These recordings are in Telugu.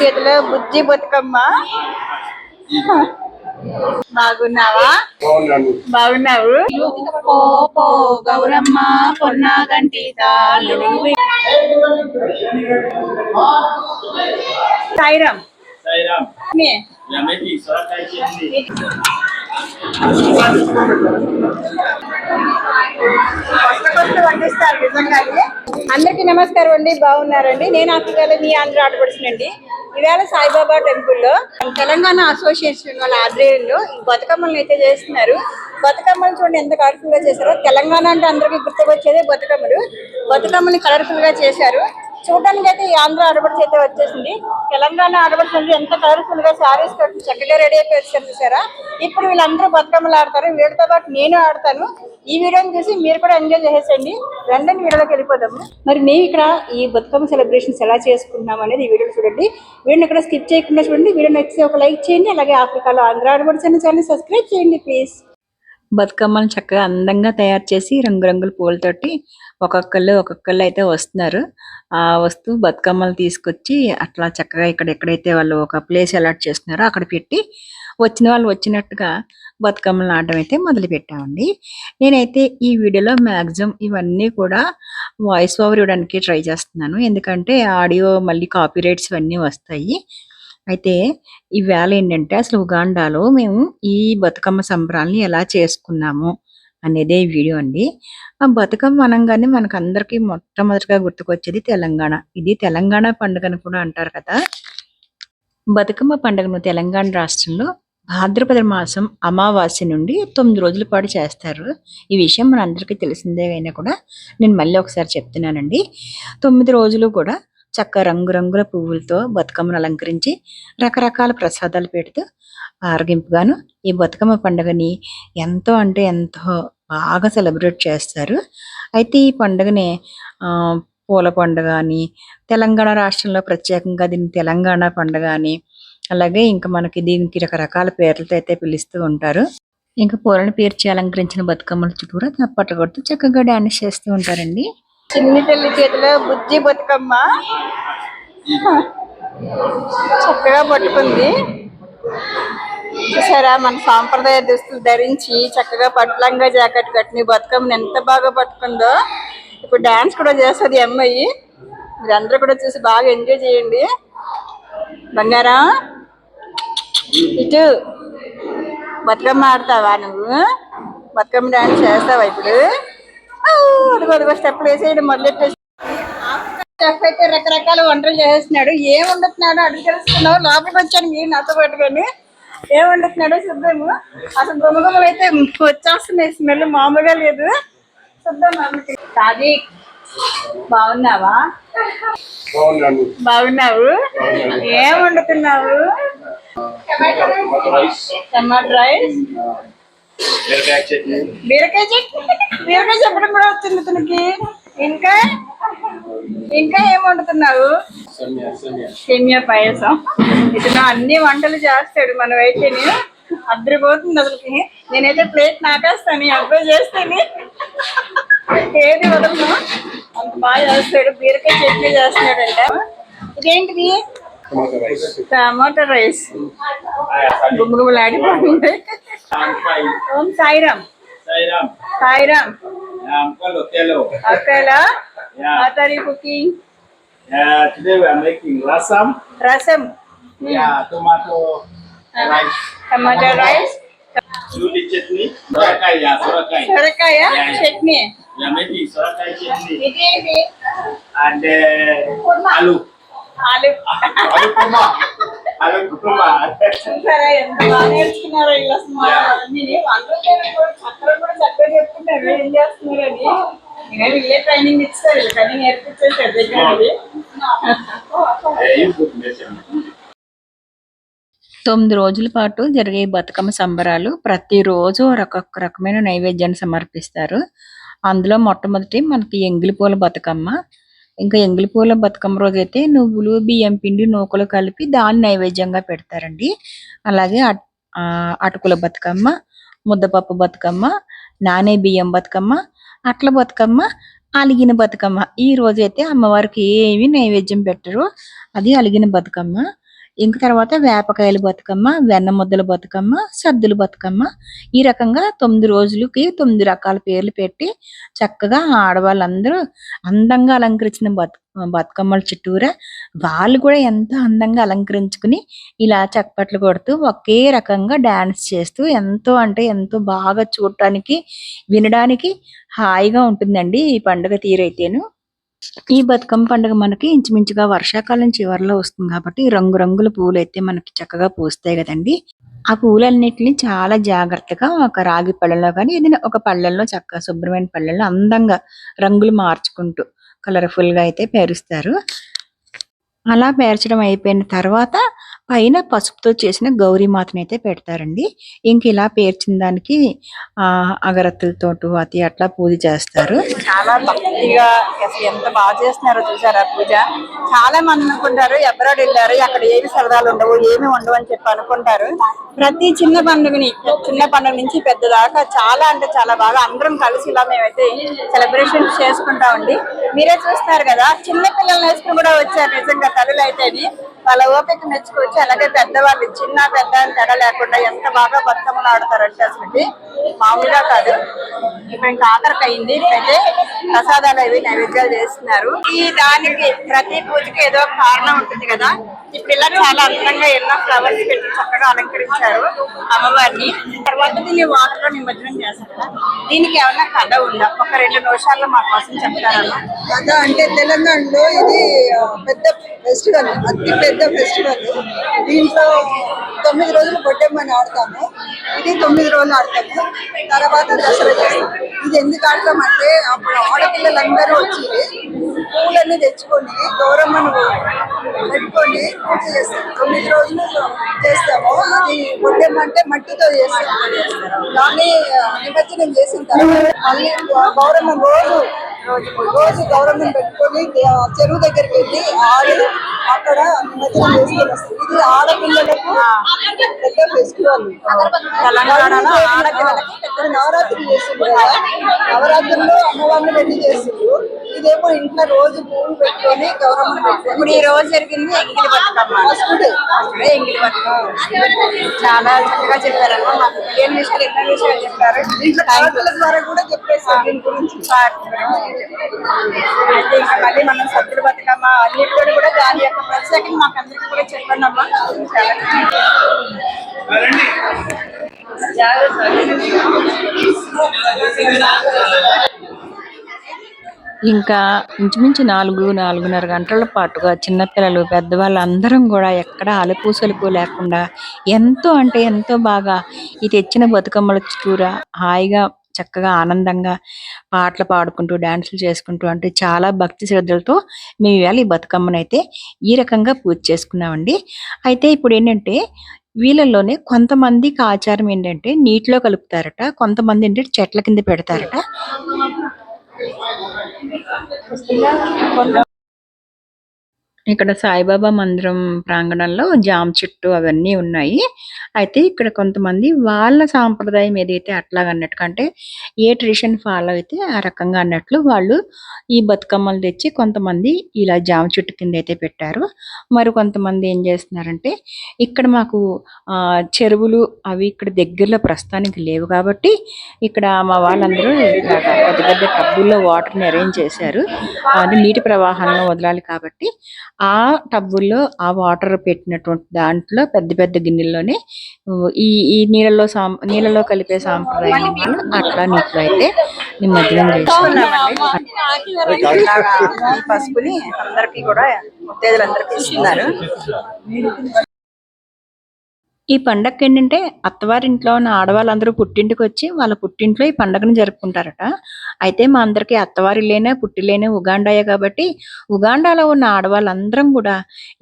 చేతిలో బుజ్జి బతుకమ్మ. బాగున్నావా? బాగున్నావు? గౌరమ్మ పొన్నాగంటి సాయిరామ్ నిజంగానే. అందరికీ నమస్కారం అండి బాగున్నారండి. నేను అక్కగారు మీ ఆంధ్ర ఆడపడుచునండి. ఇవాళ సాయిబాబా టెంపుల్లో తెలంగాణ అసోసియేషన్ వాళ్ళ ఆధ్వర్యంలో ఈ బతుకమ్మలను అయితే చేస్తున్నారు. బతుకమ్మలు చూడండి ఎంత కలర్ఫుల్గా చేశారో. తెలంగాణ అంటే అందరికీ గుర్తుకొచ్చేదే బతుకమ్మలు. బతుకమ్మని కలర్ఫుల్గా చేశారు. చూడడానికి అయితే ఈ ఆంధ్ర ఆడపడుచు అయితే వచ్చేసింది. తెలంగాణ ఆడపడుచు ఎంత కలర్ఫుల్గా శారీస్ కట్టి చక్కగా రెడీ అయిపోయి చూసారా? ఇప్పుడు వీళ్ళందరూ బతుకమ్మలు ఆడతారు. వీళ్ళతో పాటు నేను ఆడతాను. ఈ వీడియోని చూసి మీరు కూడా ఎంజాయ్ చేసేసండి రెండని వీడియోలోకి వెళ్ళిపోదాము. మరి మేము ఇక్కడ ఈ బతుకమ్మ సెలబ్రేషన్స్ ఎలా చేసుకుంటున్నాం అనేది ఈ వీడియో చూడండి. వీడియోని ఇక్కడ స్కిప్ చేయకుండా చూడండి. వీడియో నచ్చితే ఒక లైక్ చేయండి. అలాగే ఆఫ్రికాలో ఆంధ్ర ఆడపడుచు అనే ఛానల్ సబ్స్క్రైబ్ చేయండి ప్లీజ్ బతుకమ్మను చక్కగా అందంగా తయారు చేసి రంగురంగుల పూలతోటి ఒక్కొక్కళ్ళు ఒక్కొక్కళ్ళు అయితే వస్తున్నారు. ఆ వస్తూ బతుకమ్మలు తీసుకొచ్చి అట్లా చక్కగా ఇక్కడ ఎక్కడైతే వాళ్ళు ఒక ప్లేస్ అలాట్ చేస్తున్నారో అక్కడ పెట్టి వచ్చిన వాళ్ళు వచ్చినట్టుగా బతుకమ్మలు ఆడడం అయితే మొదలు పెట్టామండి. నేనైతే ఈ వీడియోలో మ్యాక్సిమం ఇవన్నీ కూడా వాయిస్ ఓవర్ ఇవ్వడానికి ట్రై చేస్తున్నాను. ఎందుకంటే ఆడియో మళ్ళీ కాపీ రైట్స్ ఇవన్నీ వస్తాయి. అయితే ఈవేళ ఏంటంటే అసలు ఉగాండాలో మేము ఈ బతుకమ్మ సంబరాల్ని ఎలా చేసుకున్నాము అనేదే ఈ వీడియో అండి. ఆ బతుకమ్మ అనగానే మనకు అందరికీ మొట్టమొదటిగా గుర్తుకొచ్చేది తెలంగాణ. ఇది తెలంగాణ పండుగ అని కూడా అంటారు కదా. బతుకమ్మ పండుగను తెలంగాణ రాష్ట్రంలో భాద్రపద మాసం అమావాస్య నుండి తొమ్మిది రోజుల పాటు చేస్తారు. ఈ విషయం మన అందరికీ తెలిసిందే అయినా కూడా నేను మళ్ళీ ఒకసారి చెప్తున్నానండి. తొమ్మిది రోజులు కూడా చక్క రంగురంగుల పువ్వులతో బతుకమ్మను అలంకరించి రకరకాల ప్రసాదాలు పెడుతూ ఆరగింపుగాను ఈ బతుకమ్మ పండుగని ఎంతో అంటే ఎంతో బాగా సెలబ్రేట్ చేస్తారు. అయితే ఈ పండుగని పూల పండుగ అని తెలంగాణ రాష్ట్రంలో ప్రత్యేకంగా దీన్ని తెలంగాణ పండుగ అని అలాగే ఇంకా మనకి దీనికి రకరకాల పేర్లతో అయితే పిలుస్తూ ఉంటారు. ఇంకా పూలను పేర్చి అలంకరించిన బతుకమ్మల చుట్టూరా తప్పట్లు కొడుతూ చక్కగా డాన్స్ చేస్తూ ఉంటారండి. చిన్ని తల్లి చేతిలో బుజ్జి బతుకమ్మ. చక్కగా పట్టుకుంది. చూసారా మన సాంప్రదాయ దుస్తులు ధరించి చక్కగా పట్లంగా జాకెట్ కట్టిన బతుకమ్మను బతుకమ్మని ఎంత బాగా పట్టుకుందో. ఇప్పుడు డాన్స్ కూడా చేస్తుంది అమ్మాయి. మీరందరూ కూడా చూసి బాగా ఎంజాయ్ చేయండి. బంగారం ఇటు బతుకమ్మ ఆడతావా నువ్వు? బతుకమ్మ డాన్స్ చేస్తావా ఇప్పుడు? అదిగో స్టెప్పులు వేసేయడం మొదలెట్టేసి చెఫ్ అయితే రకరకాల వంటలు చేస్తున్నాడు. ఏం వండుతున్నాడు అడిగి తెలుసుకున్నావు. లోపలికి వచ్చాను మీరు నాతో పట్టుకొని ఏం వండుతున్నాడో చూద్దాము. అసలు గుమగుమలు అయితే వచ్చేస్తున్నాయి. స్మెల్ మామూలుగా లేదు. చూద్దాం బాగున్నావా? బాగున్నావు? ఏం వండుతున్నావు? Tomato rice. బీరకాయ చట్నీ. బీరకాయ చెప్పడం కూడా వచ్చింది తనకి ఇంకా? ఇంకా ఏం వండుతున్నావు సమయ. పాయసం. ఇతను అన్ని వంటలు చేస్తాడు మనం అయితే అద్దరిపోతుంది అసలుకి నేనైతే ప్లేట్ నాకేస్తాను అబ్బాయి చేస్తేనే. ఏది వదలను? అంత బాగా చేస్తాడు బీరకాయ చట్నీ చేస్తున్నాడంట. ఇదేంటిది? టమాటో రైస్ టమాటో రైస్ గుమ్మగుమ్మలు ఆడిపోతుంది ఓం సాయిరామ్ సాయిరామ్ సాయిరామ్ అంకల్ ఒకేలో అక్కలా Yeah. What are you cooking today we are making rasam rasam yeah tomato rice tomato rice చూడి చట్నీ సొరకాయ సొరకాయ సొరకాయ చట్నీ యమేటి సొరకాయ చట్నీ ఇదేంటి అండ్ ఆలు ఆలు ఆలు కుర్మా ఆలు కుర్మా ఎంత బాగా నేర్చుకున్నారో అసలు చక్కగా కూడా చక్కగా చెప్తున్నారు ఏం నేను ట్రైనింగ్ నేర్పించేసారు దగ్గర తొమ్మిది రోజుల పాటు జరిగే బతుకమ్మ సంబరాలు ప్రతిరోజు ఒక్కొక్క రకమైన నైవేద్యాన్ని సమర్పిస్తారు. అందులో మొట్టమొదటి మనకి ఎంగిలి పూల బతుకమ్మ ఇంకా ఎంగిలి పూల బతుకమ్మ రోజు అయితే నువ్వులు బియ్యం పిండి నూకలు కలిపి దాన్ని నైవేద్యంగా పెడతారండి. అలాగే అటుకుల బతుకమ్మ ముద్దపప్పు బతుకమ్మ నానే బియ్యం బతుకమ్మ అట్ల బతుకమ్మ అలిగిన బతుకమ్మ. ఈ రోజైతే అమ్మవారికి ఏమి నైవేద్యం పెట్టరు. అది అలిగిన బతుకమ్మ. ఇంక తర్వాత వేపకాయల బతుకమ్మ వెన్న ముద్దల బతుకమ్మ సద్దుల బతుకమ్మ. ఈ రకంగా తొమ్మిది రోజులకి తొమ్మిది రకాల పేర్లు పెట్టి చక్కగా ఆడవాళ్ళందరూ అందంగా అలంకరించిన బతు బతుకమ్మల చుట్టూరా వాళ్ళు కూడా ఎంతో అందంగా అలంకరించుకుని ఇలా చప్పట్లు కొడుతూ ఒకే రకంగా డాన్స్ చేస్తూ ఎంతో అంటే ఎంతో బాగా చూడటానికి వినడానికి హాయిగా ఉంటుందండి ఈ పండుగ తీరైతేను. ఈ బతుకమ్మ పండుగ మనకి ఇంచుమించుగా వర్షాకాలం చివరిలో వస్తుంది కాబట్టి రంగురంగుల పూలు అయితే మనకి చక్కగా పూస్తాయి కదండి. ఆ పూలన్నిటిని చాలా జాగ్రత్తగా ఒక రాగి పళ్ళలో కానీ ఏదైనా ఒక పళ్ళల్లో చక్కగా శుభ్రమైన పళ్ళల్లో అందంగా రంగులు మార్చుకుంటూ కలర్ఫుల్గా అయితే పేరుస్తారు. అలా పేర్చడం అయిపోయిన తర్వాత పైన పసుపుతో చేసిన గౌరీమాతను అయితే పెడతారండి. ఇంక ఇలా పేర్చిన దానికి ఆ అగరత్తులతో అతి అట్లా పూజ చేస్తారు. చాలా భక్తిగా అసలు ఎంత బాగా చేస్తున్నారో చూసారా పూజ? చాలా మంది అనుకుంటారు ఎబ్రాడ్ వెళ్ళారు అక్కడ ఏమి సరదాలు ఉండవు ఏమి ఉండవు అని చెప్పి అనుకుంటారు. ప్రతి చిన్న పండుగని చిన్న పండుగ నుంచి పెద్ద దాకా చాలా అంటే చాలా బాగా అందరం కలిసి ఇలా మేమైతే సెలబ్రేషన్ చేసుకుంటామండి. మీరే చూస్తున్నారు కదా చిన్న పిల్లల్ని వేసుకుని కూడా వచ్చారు నిజంగా తల్లులు అయితేని వాళ్ళ ఓపిక మెచ్చుకోవచ్చు. అలాగే పెద్దవాళ్ళు చిన్న పెద్ద అని తేడా లేకుండా ఎంత బాగా బతుకమ్మలు ఆడతారంటే అసలు మామూలుగా కాదు. ఇప్పుడు ఇంకా ఆఖరికి అయింది ఇప్పుడైతే ప్రసాదాలు అవి నైవేద్యాలు చేస్తున్నారు. ఈ దానికి ప్రతి పూజకి ఏదో కారణం ఉంటుంది కదా. ఈ పిల్లలు చాలా అందంగా ఎన్నో ఫ్లవర్స్ పెట్టి చక్కగా అలంకరించారు అమ్మవారిని. తర్వాత దీన్ని వాటర్లో నిమజ్జనం చేస్తారు దీనికి ఏమన్నా కథ ఉందా? ఒక రెండు నిమిషాల్లో మా కోసం చెప్తారమ్మా. కథ అంటే తెలంగాణలో ఇది పెద్ద ఫెస్టివల్ అతి పెద్ద ఫెస్టివల్ దీంట్లో తొమ్మిది రోజులు కొట్టేమని ఆడతాము. ఇది తొమ్మిది రోజులు ఆడతాము. తర్వాత దసరా చేస్తాము ఇది ఎందుకు ఆడతాం అంటే అప్పుడు ఆడపిల్లలందరూ వచ్చి పూలన్నీ తెచ్చుకొని గౌరమ్మను పెట్టుకొని పూజ చేస్తాం. తొమ్మిది రోజులు చేస్తాము. అది బొడ్డెమ్మ అంటే మట్టితో చేస్తాం. దాన్ని నిమజ్జనం చేసిన తర్వాత మళ్ళీ గౌరమ్మ రోజు రోజు గౌరవం పెట్టుకొని చెరువు దగ్గరికి వెళ్ళి ఆడి అక్కడ నిమజ్జనం చేసుకొని వస్తాం. ఇది ఆడపిల్లలకు పెద్ద ఫెస్టివల్. తెలంగాణలో నవరాత్రి కదా. నవరాత్రుల్లో అమ్మవారిని పెళ్ళి చేసిండ్రు. ఇదేమో ఇంట్లో రోజు పూలు పెట్టుకొని గౌరవం ఇప్పుడు పెట్టుకొని ఈ రోజు జరిగింది ఎంగిలి బతుకమ్మ ఎంగిలి బతుకమ్మ చాలా చక్కగా చెప్పారమ్మా. మాకు విషయాలు ఎన్నో విషయాలు చెప్పారు. ఇంట్లో ద్వారా కూడా చెప్పేసారు దీని గురించి. అయితే ఇంకా మళ్ళీ మనం సద్దుల బతుకమ్మ అన్నిటితో కూడా దాని యొక్క ప్రత్యేకత మాకు అందరికీ కూడా చెప్పండి అమ్మా చాలా ఇంకా ఇంచుమించు నాలుగు నాలుగున్నర గంటల పాటుగా చిన్నపిల్లలు పెద్దవాళ్ళు అందరం కూడా ఎక్కడ అలుపు లేకుండా ఎంతో అంటే ఎంతో బాగా ఈ తెచ్చిన బతుకమ్మల చుట్టూరా హాయిగా చక్కగా ఆనందంగా పాటలు పాడుకుంటూ డాన్సులు చేసుకుంటూ అంటే చాలా భక్తి శ్రద్ధలతో మేము ఇవాళ ఈ బతుకమ్మను అయితే ఈ రకంగా పూజ చేసుకున్నామండి. అయితే ఇప్పుడు ఏంటంటే వీళ్ళల్లోనే కొంతమందికి ఆచారం ఏంటంటే నీటిలో కలుపుతారట కొంతమంది ఏంటంటే చెట్ల కింద పెడతారట. Cristina ఇక్కడ సాయిబాబా మందిరం ప్రాంగణంలో జామ చెట్టు అవన్నీ ఉన్నాయి. అయితే ఇక్కడ కొంతమంది వాళ్ళ సాంప్రదాయం ఏదైతే అట్లాగ అన్నట్టు అంటే ఏ ట్రెడిషన్ ఫాలో అయితే ఆ రకంగా అన్నట్లు వాళ్ళు ఈ బతుకమ్మలు తెచ్చి కొంతమంది ఇలా జామ చెట్టు కింద అయితే పెట్టారు. మరి కొంతమంది ఏం చేస్తున్నారంటే ఇక్కడ మాకు ఆ, చెరువులు అవి ఇక్కడ దగ్గరలో ప్రస్తుతానికి లేవు కాబట్టి ఇక్కడ మా వాళ్ళందరూ పెద్ద పెద్ద టబ్బుల్లో వాటర్ని అరేంజ్ చేశారు. అది నీటి ప్రవాహంలో వదలాలి కాబట్టి ఆ టబ్బుల్లో ఆ వాటర్ పెట్టినటువంటి దాంట్లో పెద్ద పెద్ద గిన్నెల్లోనే ఈ ఈ నీళ్ళలో సాం నీళ్ళలో కలిపే సాంప్రదాయం అట్లా నీటిలో అయితే నిమజ్జనం చేశారు పసుపుని అందరికీ కూడా ముత్తేదులందరికీ ఇస్తున్నారు. ఈ పండగకి ఏంటంటే అత్తవారింట్లో ఉన్న ఆడవాళ్ళందరూ పుట్టింటికి వచ్చి వాళ్ళ పుట్టింట్లో ఈ పండగను జరుపుకుంటారట. అయితే మా అందరికి అత్తవారిలేనే పుట్టిలేనే ఉగాండాయే కాబట్టి ఉగాండాలో ఉన్న ఆడవాళ్ళందరం కూడా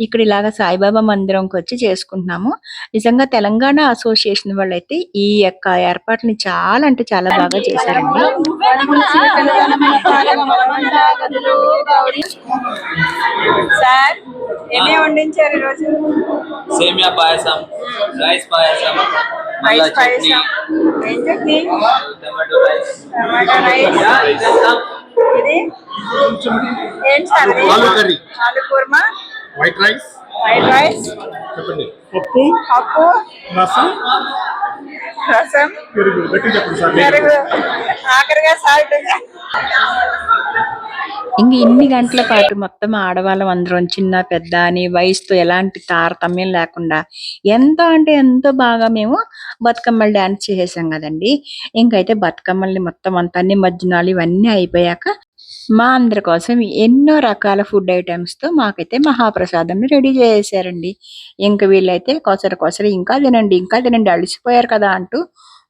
ఇక్కడ ఇలాగ సాయిబాబా మందిరంకి వచ్చి చేసుకుంటున్నాము. నిజంగా తెలంగాణ అసోసియేషన్ వాళ్ళైతే ఈ యొక్క ఏర్పాట్లని చాలా అంటే చాలా బాగా చేశారండి. సార్ ఎన్ని వండించారు ఈరోజు సేమియా పాయసం. రైస్ పాయసం మళ్ళా రైస్ చట్నీ పాయసం. ఏం చట్నీ? Tomato rice. టమాటా ఇది? Aloo curry. Aloo kurma. White rice. White rice. పప్పు. పప్పు. రసం. రసం. పెరుగు. గట్టి చెప్పండి సార్. పెరుగు. ఆఖరిగా సాల్ట్. ఇంక ఇన్ని గంటల పాటు మొత్తం ఆడవాళ్ళం అందరం చిన్న పెద్ద అని వయసుతో ఎలాంటి తారతమ్యం లేకుండా ఎంతో అంటే ఎంతో బాగా మేము బతుకమ్మలు డాన్స్ చేసేసాం కదండి. ఇంకైతే బతుకమ్మల్ని మొత్తం అంతా అన్ని మధ్యనాలు ఇవన్నీ అయిపోయాక మా అందరి కోసం ఎన్నో రకాల ఫుడ్ ఐటమ్స్తో మాకైతే మహాప్రసాదం రెడీ చేసేసారండి. ఇంక వీళ్ళైతే కొసర కొసర ఇంకా తినండి ఇంకా తినండి అలసిపోయారు కదా అంటూ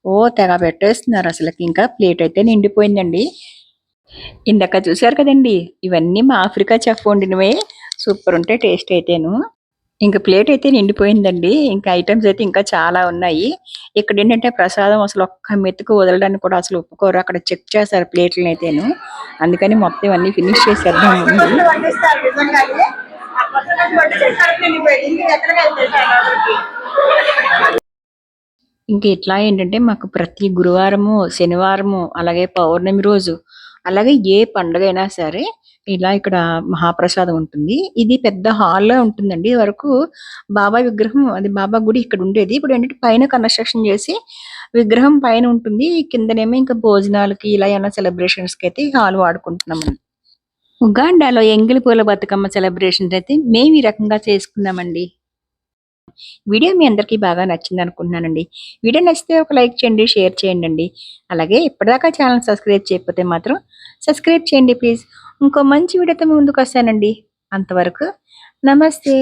ఓ తెగ పెట్టేస్తున్నారు. అసలుకి ఇంకా ప్లేట్ అయితే నిండిపోయిందండి. ఇందాక చూసారు కదండి ఇవన్నీ మా ఆఫ్రికా చెఫ్ వండినవే. సూపర్ ఉంటే టేస్ట్ అయితేను. ఇంకా ప్లేట్ అయితే నిండిపోయిందండి. ఇంకా ఐటమ్స్ అయితే ఇంకా చాలా ఉన్నాయి. ఇక్కడ ఏంటంటే ప్రసాదం అసలు ఒక్క మెతుకు వదలడానికి కూడా అసలు ఒప్పుకోరు. అక్కడ చెక్ చేశారు ప్లేట్లను అయితేను. అందుకని మొత్తం అన్ని ఫినిష్ చేసేద్దాం ఇంకా ఇట్లా ఏంటంటే మాకు ప్రతి గురువారము శనివారము అలాగే పౌర్ణమి రోజు అలాగే ఏ పండుగ అయినా సరే ఇలా ఇక్కడ మహాప్రసాదం ఉంటుంది. ఇది పెద్ద హాల్లో ఉంటుందండి. వరకు బాబా విగ్రహం అది బాబా గుడి ఇక్కడ ఉండేది. ఇప్పుడు ఏంటంటే పైన కన్స్ట్రక్షన్ చేసి విగ్రహం పైన ఉంటుంది. కిందనేమో ఇంకా భోజనాలకి ఇలా ఏమైనా సెలబ్రేషన్స్కి అయితే హాల్ వాడుకుంటున్నాం ఉగాండాలో ఎంగిలి పూల బతుకమ్మ సెలబ్రేషన్స్ అయితే మేము ఈ రకంగా చేసుకున్నామండి. వీడియో మీ అందరికీ బాగా నచ్చింది అనుకుంటున్నానండి. వీడియో నచ్చితే ఒక లైక్ చేయండి షేర్ చేయండి అండి అలాగే ఇప్పటిదాకా ఛానల్ సబ్స్క్రైబ్ చేయకపోతే మాత్రం సబ్స్క్రైబ్ చేయండి ప్లీజ్. ఇంకో మంచి వీడియోతో ముందుకు వస్తానండి. అంతవరకు నమస్తే.